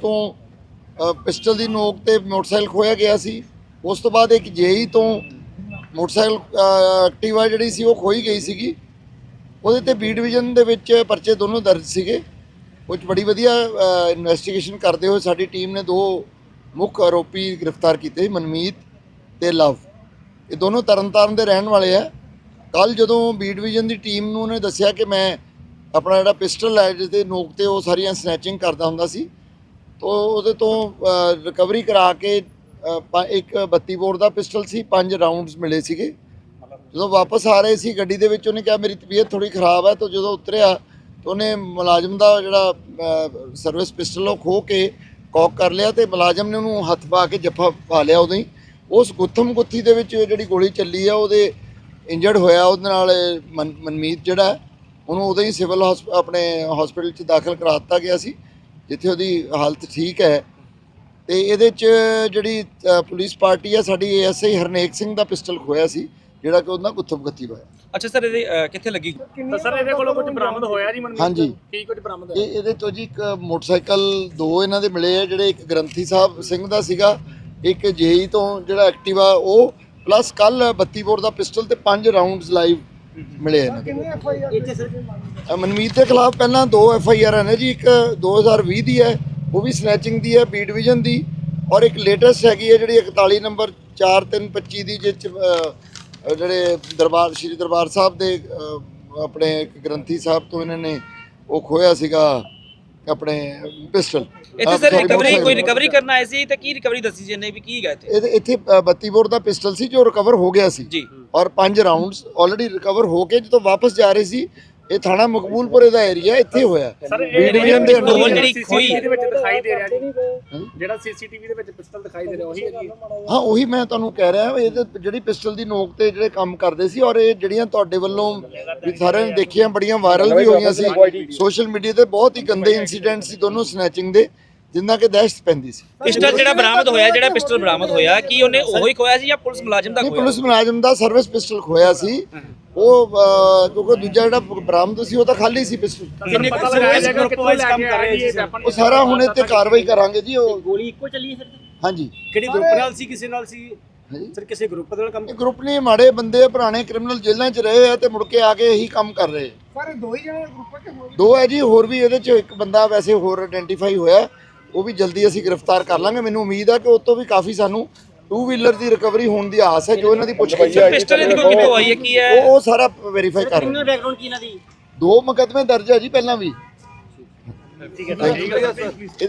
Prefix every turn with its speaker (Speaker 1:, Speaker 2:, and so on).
Speaker 1: ਤੋਂ ਪਿਸਟਲ ਦੀ ਨੋਕ ਤੇ ਮੋਟਰਸਾਈਕਲ ਖੋਇਆ ਗਿਆ ਸੀ। ਉਸ ਤੋਂ ਬਾਅਦ ਇੱਕ ਜੇਈ ਤੋਂ ਮੋਟਰਸਾਈਕਲ ਅ, ਐਕਟਿਵਾ ਜਿਹੜੀ ਸੀ ਉਹ ਖੋਈ ਗਈ ਸੀਗੀ। ਉਹਦੇ ਤੇ ਬੀ ਡਿਵੀਜ਼ਨ ਦੇ ਵਿੱਚ ਪਰਚੇ ਦੋਨੋਂ ਦਰਜ ਸੀਗੇ। ਉਹ 'ਚ ਬੜੀ ਵਧੀਆ ਇਨਵੈਸਟੀਗੇਸ਼ਨ ਕਰਦੇ ਹੋਏ ਸਾਡੀ ਟੀਮ ਨੇ ਦੋ ਮੁੱਖ ਆਰੋਪੀ ਗ੍ਰਿਫਤਾਰ ਕੀਤੇ ਮਨਮੀਤ ਤੇ ਲਵ। ਇਹ ਦੋਨੋਂ ਤਰਨਤਾਰਨ ਦੇ ਰਹਿਣ ਵਾਲੇ ਆ। ਕੱਲ ਜਦੋਂ ਬੀ ਡਿਵੀਜ਼ਨ ਦੀ ਟੀਮ ਨੂੰ ਉਹਨੇ ਦੱਸਿਆ ਕਿ ਮੈਂ ਆਪਣਾ ਜਿਹੜਾ ਪਿਸਟਲ ਹੈ ਜਿਸ ਦੇ ਨੋਕ ਤੇ ਉਹ ਸਾਰੀਆਂ ਸਨੈਚਿੰਗ ਕਰਦਾ ਹੁੰਦਾ ਸੀ। ਤੋ ਉਹਦੇ ਤੋਂ ਰਿਕਵਰੀ ਕਰਾ ਕੇ ਇੱਕ 32 ਬੋਰ ਦਾ ਪਿਸਟਲ ਸੀ, ਪੰਜ ਰਾਉਂਡਸ ਮਿਲੇ ਸੀਗੇ। ਜਦੋਂ ਵਾਪਸ ਆ ਰਹੇ ਸੀ, ਗੱਡੀ ਦੇ ਵਿੱਚ ਉਹਨੇ ਕਿਹਾ, ਮੇਰੀ ਤਬੀਅਤ ਥੋੜੀ ਖਰਾਬ ਹੈ। ਤਾਂ ਜਦੋਂ ਉਤਰਿਆ, ਤਾਂ ਉਹਨੇ ਮੁਲਾਜ਼ਮ ਦਾ ਜਿਹੜਾ ਸਰਵਿਸ ਪਿਸਟਲ ਉਹ ਖੋ ਕੇ ਕੌਕ ਕਰ ਲਿਆ ਤੇ ਮੁਲਾਜ਼ਮ ਨੇ ਉਹਨੂੰ ਹੱਥ ਪਾ ਕੇ ਜੱਫਾ ਪਾ ਲਿਆ ਉਦੋਂ ਹੀ। ਉਸ ਗੁੱਥਮ ਗੁੱਥੀ ਦੇ ਵਿੱਚ ਜਿਹੜੀ ਗੋਲੀ ਚੱਲੀ ਆ, ਉਹਦੇ ਇੰਜਰਡ ਹੋਇਆ, ਉਹਦੇ ਨਾਲ ਮਨ- ਮਨਮੀਤ ਜਿਹੜਾ ਉਹਨੂੰ ਉਦੋਂ ਹੀ ਸਿਵਲ ਆਪਣੇ ਹਸਪੀਟਲ 'ਚ ਦਾਖਲ ਕਰਾ ਦਿੱਤਾ ਗਿਆ ਸੀ ਜਿੱਥੇ ਉਹਦੀ ਹਾਲਤ ਠੀਕ ਹੈ। ਤੇ ਇਹਦੇ 'ਚ ਜਿਹੜੀ ਪੁਲਿਸ ਪਾਰਟੀ ਹੈ ਸਾਡੀ ਐਸਆਈ ਹਰਨੇਕ ਸਿੰਘ ਦਾ ਪਿਸਟਲ ਖੋਇਆ ਸੀ ਜਿਹੜਾ ਕਿ ਉਹਦਾ ਗੁੱਥਮ ਗੁੱਥੀ ਹੋਇਆ।
Speaker 2: ਅੱਛਾ ਸਰ ਇਹਦੇ ਕਿੱਥੇ ਲੱਗੀ?
Speaker 3: ਤਾਂ ਸਰ ਇਹਦੇ ਕੋਲੋਂ ਕੁਝ ਬਰਾਮਦ ਹੋਇਆ ਜੀ ਮਨਮੀਤ
Speaker 1: ਹਾਂਜੀ।
Speaker 3: ਕੀ ਕੁਝ ਬਰਾਮਦ
Speaker 1: ਇਹ
Speaker 3: ਹੋਇਆ
Speaker 1: ਇਹਦੇ ਤੋਂ ਜੀ ਇੱਕ ਮੋਟਰਸਾਈਕਲ ਦੋ ਇਹਨਾਂ ਦੇ ਮਿਲੇ ਆ ਜਿਹੜੇ ਇੱਕ ਗ੍ਰੰਥੀ ਸਾਹਿਬ ਸਿੰਘ ਦਾ ਸੀਗਾ ਇੱਕ ਜੇਈ ਤੋਂ ਜਿਹੜਾ ਐਕਟਿਵਾ ਉਹ ਪਲੱਸ ਕੱਲ 32 ਬੋਰ ਦਾ ਪਿਸਟਲ ਤੇ ਪੰਜ ਰਾਉਂਡਸ ਲਾਈਵ ਮਿਲੇ ਇਹਨਾਂ ਦੇ ਅ, ਮਨਮੀਤ ਦੇ ਖਿਲਾਫ ਪਹਿਲਾਂ ਦੋ ਐਫ ਆਈ ਆਰ ਨੇ ਜੀ ਇੱਕ 2020 ਦੀ ਹੈ ਉਹ ਵੀ ਸਨੈਚਿੰਗ ਦੀ ਹੈ ਬੀ ਡਿਵੀਜ਼ਨ ਦੀ। ਔਰ ਇੱਕ ਲੇਟੈਸਟ ਹੈਗੀ ਹੈ ਜਿਹੜੀ 41 ਨੰਬਰ 4325 ਦੀ ਜਿਸ 'ਚ, ਅ, ਅ, ਜਿਹੜੇ ਦਰਬਾਰ ਸ਼੍ਰੀ ਦਰਬਾਰ ਸਾਹਿਬ ਦੇ ਅ, ਆਪਣੇ ਇੱਕ ਗ੍ਰੰਥੀ ਸਾਹਿਬ ਤੋਂ ਇਹਨਾਂ ਨੇ ਉਹ ਖੋਇਆ ਸੀਗਾ। ਆਪਣੇ ਪਿਸਟਲ।
Speaker 2: ਇੱਥੇ ਸਰ ਰਿਕਵਰੀ ਕੋਈ ਰਿਕਵਰੀ ਕਰਨ ਆਏ ਸੀ ਤੇ ਕੀ ਰਿਕਵਰੀ ਦੱਸੀ ਜੀ ਇਹਨੇ ਵੀ ਕੀ ਹੈਗਾ ਇੱਥੇ?
Speaker 1: ਇੱਥੇ ਅ, 32 ਬੋਰ ਦਾ ਪਿਸਟਲ ਸੀ ਜੋ ਰਿਕਵਰ ਹੋ ਗਿਆ ਸੀ।
Speaker 2: ਜੀ।
Speaker 1: ਔਰ ਪੰਜ ਰਾਉਂਡਸ ਆਲਰੇਡੀ ਰਿਕਵਰ ਹੋ ਕੇ ਜਦੋਂ ਵਾਪਸ ਜਾ ਰਹੇ ਸੀ। ਇਹ ਥਾਣਾ ਮਕਬੂਲਪੁਰੇ ਦਾ ਏਰੀਆ ਇੱਥੇ ਹੋਇਆ।
Speaker 3: ਸਰ
Speaker 1: ਬੀ ਡਿਵੀਜ਼ਨ ਦੇ ਹੈ।
Speaker 2: ਜਿਹੜੀ ਖੋਈ
Speaker 3: CCTV ਦੇ ਵਿੱਚ ਦਿਖਾਈ ਦੇ ਰਿਹਾ ਜੀ। ਜਿਹੜਾ ਸੀਸੀਟੀਵੀ ਦੇ ਵਿੱਚ ਪਿਸਤਲ ਦਿਖਾਈ ਦੇ ਰਿਹਾ ਉਹੀ ਹੈ ਜੀ।
Speaker 1: ਹਾਂ ਉਹੀ ਮੈਂ ਤੁਹਾਨੂੰ ਕਹਿ ਰਿਹਾ ਇਹ ਜਿਹੜੀ ਪਿਸਟਲ ਦੀ ਨੋਕ ਤੇ ਜਿਹੜੇ ਕੰਮ ਕਰਦੇ ਸੀ ਔਰ ਇਹ ਜਿਹੜੀਆਂ ਤੁਹਾਡੇ ਵੱਲੋਂ ਵੀ ਸਾਰਿਆਂ ਨੇ ਦੇਖੀਆਂ ਬੜੀਆਂ ਵਾਇਰਲ ਵੀ ਹੋਈਆਂ ਸੀ। ਸੋਸ਼ਲ ਮੀਡੀਆ ਤੇ ਬਹੁਤ ਹੀ ਗੰਦੇ ਇਨਸੀਡੈਂਟ ਸੀ ਦੋਨੋਂ ਸਨੈਚਿੰਗ ਦੇ ਜਿੰਨਾ ਕਿ ਦਹਿਸ਼ਤ ਪੈਂਦੀ ਸੀ।
Speaker 2: ਪਿਸਟਲ ਜਿਹੜਾ ਬਰਾਮਦ ਹੋਇਆ ਜਿਹੜਾ ਪਿਸਟਲ ਬਰਾਮਦ ਹੋਇਆ ਕੀ ਉਹਨੇ ਉਹੀ ਖੋਇਆ ਸੀ ਜਾਂ ਪੁਲਿਸ ਮੁਲਾਜ਼ਮ ਦਾ ਖੋਇਆ?
Speaker 1: ਪੁਲਿਸ ਮੁਲਾਜ਼ਮ ਦਾ ਸਰਵਿਸ ਪਿਸਟਲ ਖੋਇਆ ਸੀ। ਉਹ ਅਹ, ਕਿਉਂਕਿ ਦੂਜਾ ਜਿਹੜਾ ਬਰਾਮਦ ਸੀ ਉਹ ਤਾਂ ਖਾਲੀ ਸੀ ਪਿਸਟਲ।
Speaker 3: ਕਿੰਨੇ ਪਤਾ ਲਗਾਇਆ ਜਾਏਗਾ ਕਿੱਥੋਂ ਲੈ ਕੇ ਆਇਆ ਜੀ ਇਹ?
Speaker 1: ਉਹ ਸਾਰਾ ਹੁਣ ਇੱਥੇ ਕਾਰਵਾਈ ਕਰਾਂਗੇ ਜੀ ਉਹ।
Speaker 4: ਗੋਲੀ ਇੱਕੋ ਚੱਲੀ ਹੈ ਸਰ
Speaker 1: ਹਾਂਜੀ।
Speaker 4: ਕਿਹੜੀ ਗਰੁੱਪ ਨਾਲ ਸੀ ਕਿਸੇ ਨਾਲ ਸੀ?
Speaker 1: ਹਾਂਜੀ।
Speaker 4: ਸਰ ਕਿਸੇ ਗਰੁੱਪ ਨਾਲ ਕੰਮ
Speaker 1: ਇਹ ਗਰੁੱਪ ਨੇ ਮਾੜੇ ਬੰਦੇ ਆ, ਪੁਰਾਣੇ ਕ੍ਰਿਮੀਨਲ ਜੇਲ੍ਹਾਂ 'ਚ ਰਹੇ ਆ ਤੇ ਮੁੜ ਕੇ ਆ ਕੇ ਇਹੀ ਕੰਮ ਕਰ ਰਹੇ ਆ।
Speaker 3: ਸਾਰੇ ਦੋ ਹੀ ਜਣੇ ਗਰੁੱਪ ਚ ਹੋਰ
Speaker 1: ਦੋ ਹੈ ਜੀ ਹੋਰ ਵੀ ਇਹਦੇ 'ਚ ਇੱਕ ਬੰਦਾ ਵੈਸੇ ਹੋਰ ਆਇਡੈਂਟੀਫਾਈ ਹੋਇਆ। ਉਹ ਵੀ ਜਲਦੀ ਅਸੀਂ ਗ੍ਰਿਫਤਾਰ ਕਰ ਲਾਂਗੇ। ਮੈਨੂੰ ਉਮੀਦ ਹੈ ਕਿ ਉਹ ਤੋਂ ਵੀ ਕਾਫੀ ਸਾਨੂੰ ਟੂ ਵੀਲਰ ਦੀ ਰਿਕਵਰੀ ਹੋਣ ਦੀ ਆਸ ਹੈ ਜੋ ਇਹਨਾਂ ਦੀ ਪੁੱਛਗਿੱਛ ਹੈ।
Speaker 2: ਪਿਸਟਲ ਇਹਦੀ ਕੋਈ ਕਿੱਥੋਂ ਆਈ ਹੈ ਕੀ ਹੈ?
Speaker 1: ਉਹ ਉਹ ਸਾਰਾ ਵੈਰੀਫਾਈ ਕਰ ਰਹੇ ਹਾਂ।
Speaker 4: ਬੈਕਗ੍ਰਾਉਂਡ ਕੀ ਇਹਨਾਂ ਦੀ?
Speaker 1: ਦੋ ਮੁਕੱਦਮੇ ਦਰਜ ਹੈ ਜੀ ਪਹਿਲਾਂ ਵੀ।
Speaker 4: ਠੀਕ ਹੈ।
Speaker 1: ਇਹਦੇ